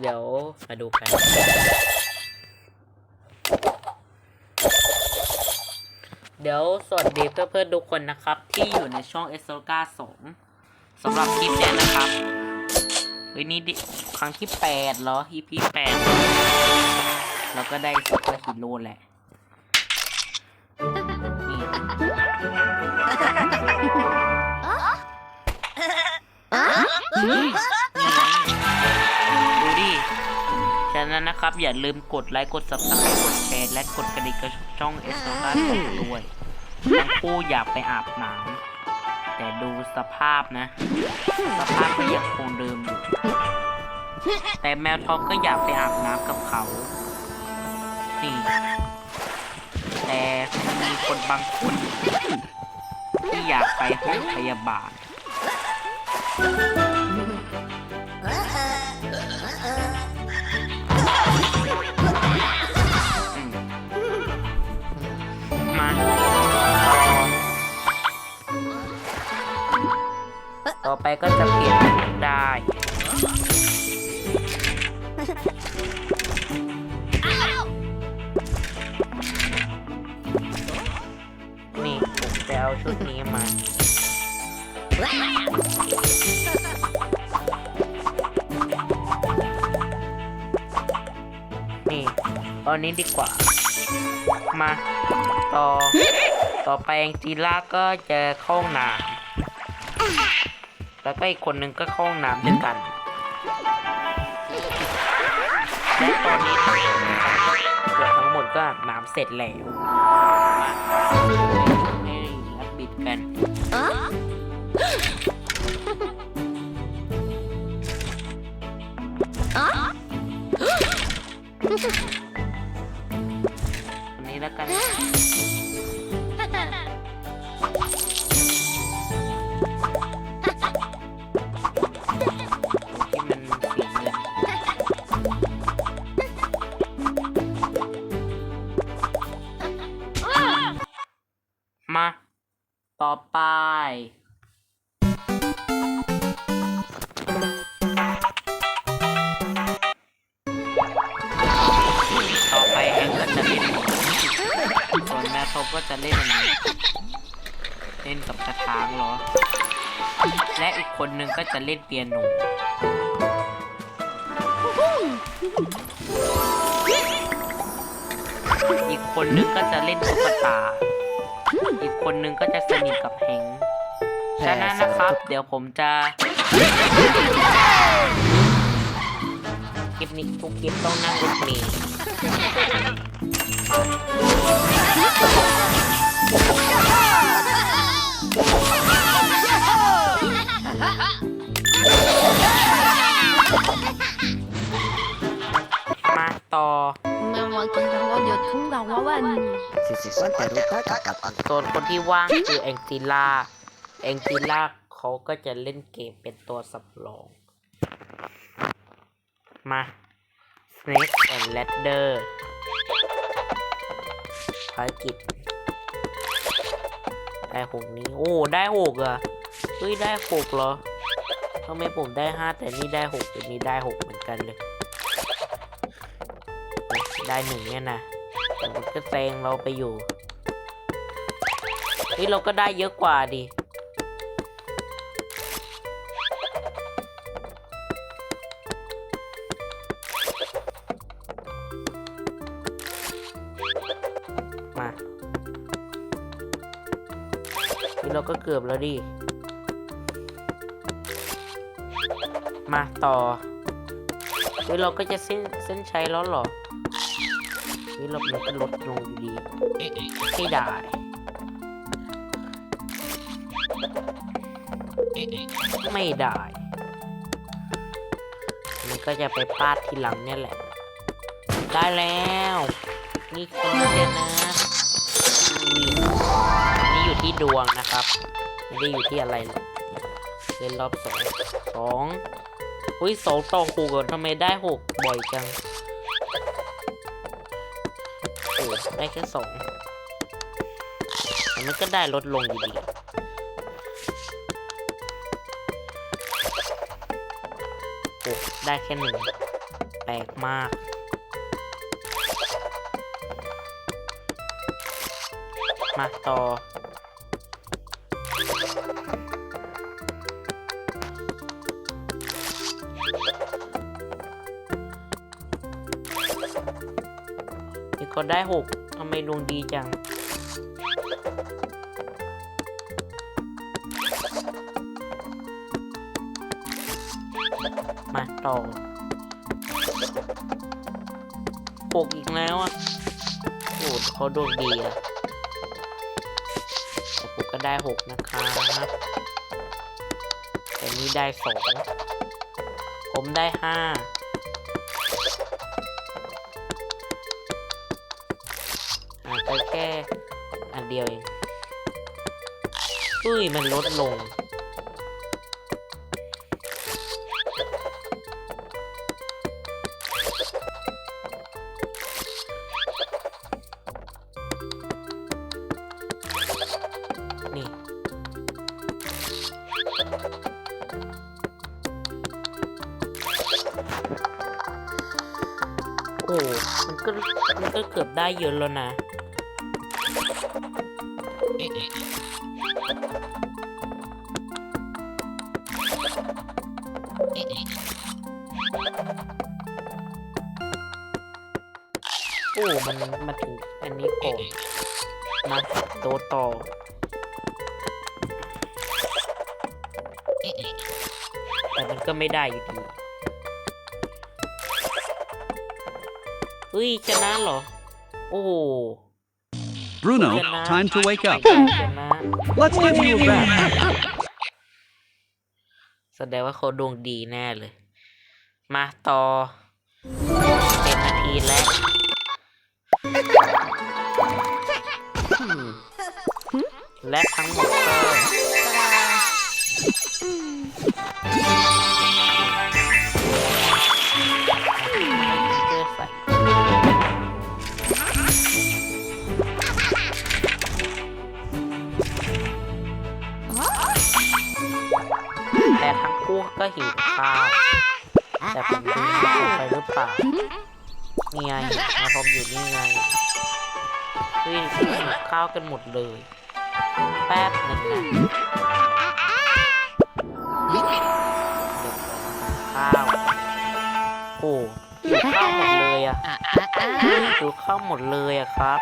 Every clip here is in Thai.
เดี๋ยวมาดูกัน เดี๋ยวสวัสดีเพื่อนๆทุกคนนะครับ ที่อยู่ในช่องเอสโซกาสองสำหรับคลิปเนี้ยนะครับเฮ้ยนี่ครั้งที่แปดเหรอ EP แปดเราก็ได้ซุปเปอร์ฮีโร่แหละนี่ ฉะนั้นนะครับ อย่าลืมกดไลค์กด subscribe กดแชร์และกดกระดิ่งกระช่องเอสโซกาสองด้วยทั้งคู่อยากไปอาบน้ำแต่ดูสภาพนะ สภาพก็ยังคงเดิมอยู่ แต่แมวทองก็อยากไปอาบน้ำกับเขานี่แต่มีคนบางคนที่อยากไปห้องพยาบาล ต่อไปก็จะเปลี่ยนได้นี่ผมจะเอาชุดนี้มานี่ตอนนี้ดีกว่า มา ต่อ ต่อไปจีล่าก็จะเข้าห้องน้ำ แล้วก็อีกคนนึงก็เข้าห้องน้ำด้วยกันและตอนนี้เกือบทั้งหมดก็อาบน้ำเสร็จแล้วมาให้รับบิดกันวันนี้แล้วกัน คนนึงก็จะเล่นเปียโนอีกคนนึงก็จะเล่นตุ๊กตา อีกคนนึงก็จะสนิทกับเฮงฉะนั้นนะครับ เดี๋ยวผมจะคลิปนี้ทุกคลิปต้องนั่งรถเมล์ 50 ruta kakap ang โซนคนที่ว่างคือแองจิล่าแองจิล่าเขาก็จะเล่นเกมเป็นตัวสำรอง มา Snake and Ladder ภารกิจ ได้หกนี้ โอ้ ได้หกอะเฮ้ย ได้หกเหรอทำไมผมได้ห้าแต่นี่ได้หกแต่นี่ได้หกเหมือนกันเลย ได้หนึ่งเนี่ยนะ มันก็แซงเราไปอยู่เฮ้ยเราก็ได้เยอะกว่าดิมานี่เราก็เกือบแล้วดิ มาต่อเฮ้ยเราก็จะเส้นเส้นชัยแล้วหรอ เฮ้ยเรามันก็ลดลงอยู่ดีไม่ได้ไม่ได้มันก็จะไปพลาดทีหลังเนี่ยแหละ ได้แล้ว นี่คนเดียนะนี่อยู่ที่ดวงนะครับ ไม่ได้อยู่ที่อะไรหรอกเล่นรอบสองสองอุ้ยสองต่อหกอทำไมได้หกบ่อยจัง ได้แค่สองแต่มันก็ได้ลดลงอยู่ดีโอ้ได้แค่หนึ่งแปลกมากมาต่อ ก็ได้หกทำไมดวงดีจัง มาต่อหกอีกแล้วอะโอ้เขาดวงดีอะแต่ผมก็ได้หกนะครับแต่นี่ได้สองผมได้ห้า อาจจะแค่อันเดียวเองอุ้ยมันลดลง นี่ โอ้ มันก็มันก็เกือบได้เยอะแล้วนะ อ้มันมาถึงอันนี้ก่อนมาโตะต่อแต่มันก็ไม่ได้อยู่ดีเฮ้ยชนะเหรอ โอ้โห Bruno, ชนะ time to wake up. ชนะ Let's give you a bath. แสดงว่าเขาดวงดีแน่เลย มาต่อเป็นนาทีแล้ว และทั้งหมดก็เจอใส่แต่ทั้งคู่ก็หิวข้าวแต่ผมดูไม่เข้ไปหรือเปล่านี่ไงมาผมอยู่นี่ไงเฮ้ยหิวข้าวกันหมดเลย แป๊บหนึ่งนะข้าวโอ้หิวข้าวหมดเลยอะหิวข้าวหมดเลยอะครับ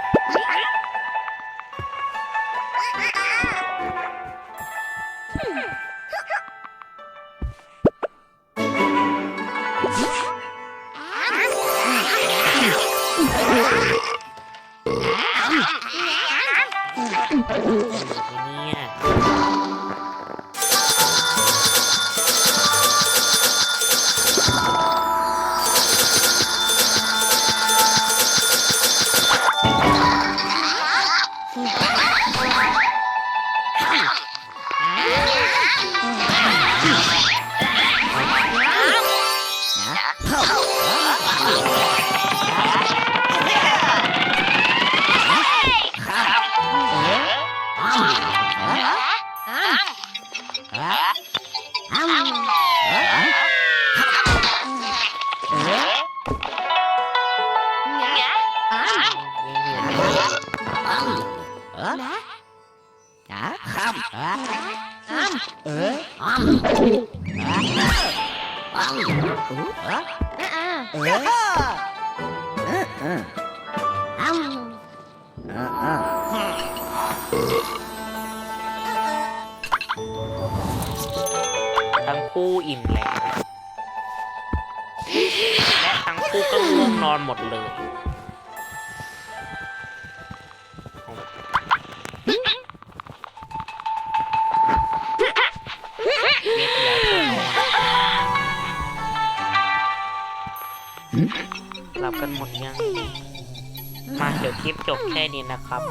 ทั้งคู่อิ่มแล้วและทั้งคู่ก็ง่วงนอนหมดเลย หลับกันหมดยัง มาเดี๋ยวคลิปจบแค่นี้นะครับ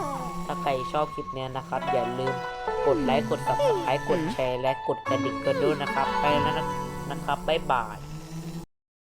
ถ้าใครชอบคลิปเนี้ยนะครับ อย่าลืมกดไลค์ กด subscribe กดแชร์ และกดกระดิ่งกันด้วยนะครับ ไปแล้วนะนะครับ บ๊ายบาย